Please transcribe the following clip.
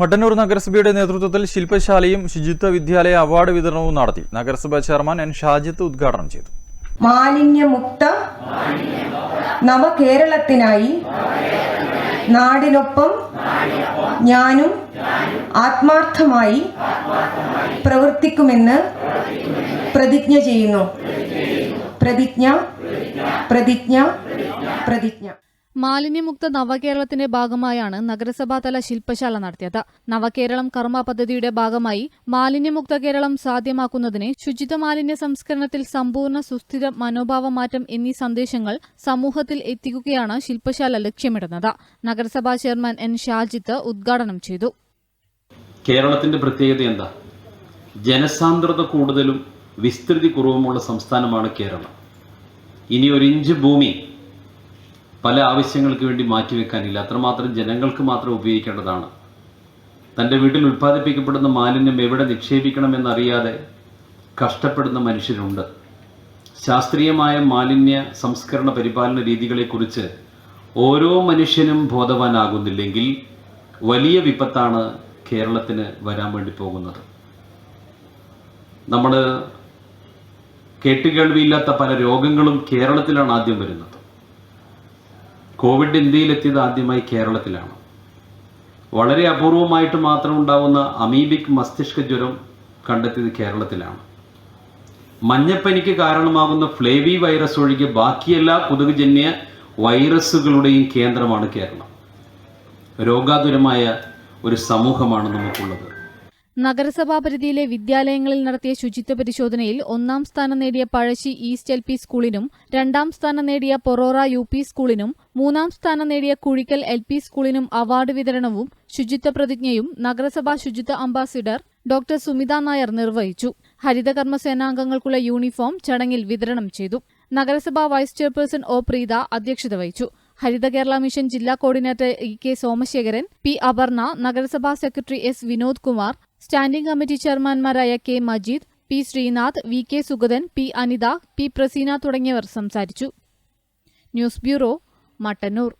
മട്ടന്നൂർ നഗരസഭയുടെ നേതൃത്വത്തിൽ ശില്പശാലയും ശുചിത്വ വിദ്യാലയ അവാർഡ് വിതരണവും നടത്തി. നഗരസഭാ ചെയർമാൻ എൻ. ഷാജിത്ത് ഉദ്ഘാടനം ചെയ്തു. മാലിന്യമുക്ത നവകേരളത്തിനായി നാടിനൊപ്പം ഞാനും ആത്മാർത്ഥമായി പ്രവർത്തിക്കുമെന്ന് പ്രതിജ്ഞ ചെയ്യുന്നു. പ്രതിജ്ഞ പ്രതിജ്ഞ പ്രതിജ്ഞ മാലിന്യമുക്ത നവകേരളത്തിന്റെ ഭാഗമായാണ് നഗരസഭാതല ശില്പശാല നടത്തിയത്. നവകേരളം കർമ്മ പദ്ധതിയുടെ ഭാഗമായി മാലിന്യമുക്ത കേരളം സാധ്യമാക്കുന്നതിന് ശുചിത്വ മാലിന്യ സംസ്കരണത്തിൽ സമ്പൂർണ സുസ്ഥിര മനോഭാവമാറ്റം എന്നീ സന്ദേശങ്ങൾ സമൂഹത്തിൽ എത്തിക്കുകയാണ് ശില്പശാല ലക്ഷ്യമിടുന്നത്. നഗരസഭാ ചെയർമാൻ എൻ ഷാജിത്ത് ഉദ്ഘാടനം ചെയ്തു. കേരളത്തിന്റെ പ്രത്യേകത എന്താ? ജനസാന്ദ്രത കൂടുതലും വിസ്തൃതി കുറവുമുള്ള സംസ്ഥാനമാണ് കേരളം. ഇനി ഒരു ഇഞ്ച് ഭൂമി പല ആവശ്യങ്ങൾക്ക് വേണ്ടി മാറ്റിവെക്കാനില്ല. അത്രമാത്രം ജനങ്ങൾക്ക് മാത്രം ഉപയോഗിക്കേണ്ടതാണ്. തന്റെ വീട്ടിൽ ഉൽപ്പാദിപ്പിക്കപ്പെടുന്ന മാലിന്യം എവിടെ നിക്ഷേപിക്കണമെന്നറിയാതെ കഷ്ടപ്പെടുന്ന മനുഷ്യരുണ്ട്. ശാസ്ത്രീയമായ മാലിന്യ സംസ്കരണ പരിപാലന രീതികളെക്കുറിച്ച് ഓരോ മനുഷ്യനും ബോധവാനാകുന്നില്ലെങ്കിൽ വലിയ വിപത്താണ് കേരളത്തിന് വരാൻ വേണ്ടി പോകുന്നത്. നമ്മൾ കേട്ടുകേൾവിയില്ലാത്ത പല രോഗങ്ങളും കേരളത്തിലാണ് ആദ്യം വരുന്നത്. കോവിഡ് ഇന്ത്യയിലെത്തിയത് ആദ്യമായി കേരളത്തിലാണ്. വളരെ അപൂർവമായിട്ട് മാത്രം ഉണ്ടാവുന്ന അമീബിക് മസ്തിഷ്ക ജ്വരം കണ്ടെത്തിയത് കേരളത്തിലാണ്. മഞ്ഞപ്പനിക്ക് കാരണമാകുന്ന ഫ്ലേവി വൈറസ് ഒഴികെ ബാക്കിയെല്ലാ കൊതുകുജന്യ വൈറസുകളുടെയും കേന്ദ്രമാണ് കേരളം. രോഗാതുരമായ ഒരു സമൂഹമാണ് നമുക്കുള്ളത്. നഗരസഭാ പരിധിയിലെ വിദ്യാലയങ്ങളിൽ നടത്തിയ ശുചിത്വ പരിശോധനയിൽ ഒന്നാം സ്ഥാനം നേടിയ പഴശ്ശി ഈസ്റ്റ് എൽ പി സ്കൂളിനും രണ്ടാം സ്ഥാനം നേടിയ പൊറോറ യു പി സ്കൂളിനും മൂന്നാം സ്ഥാനം നേടിയ കുഴിക്കൽ എൽ പി സ്കൂളിനും അവാർഡ് വിതരണവും ശുചിത്വ പ്രതിജ്ഞയും നഗരസഭാ ശുചിത്വ അംബാസിഡർ ഡോക്ടർ സുമിത നായർ നിർവഹിച്ചു. ഹരിതകർമ്മ സേനാംഗങ്ങൾക്കുള്ള യൂണിഫോം ചടങ്ങിൽ വിതരണം ചെയ്തു. നഗരസഭാ വൈസ് ചെയർപേഴ്സൺ ഒ പ്രീത അധ്യക്ഷത വഹിച്ചു. ഹരിത കേരള മിഷൻ ജില്ലാ coordinator E K Somasekharan P Aparna നഗരസഭാ secretary S Vinod Kumar standing committee ചെയർമാൻമാരായ K Majeed P Sreenath V K Sugathan P Anitha P Praseena തുടങ്ങിയവർ സംസാരിച്ചു. News bureau Mattannur.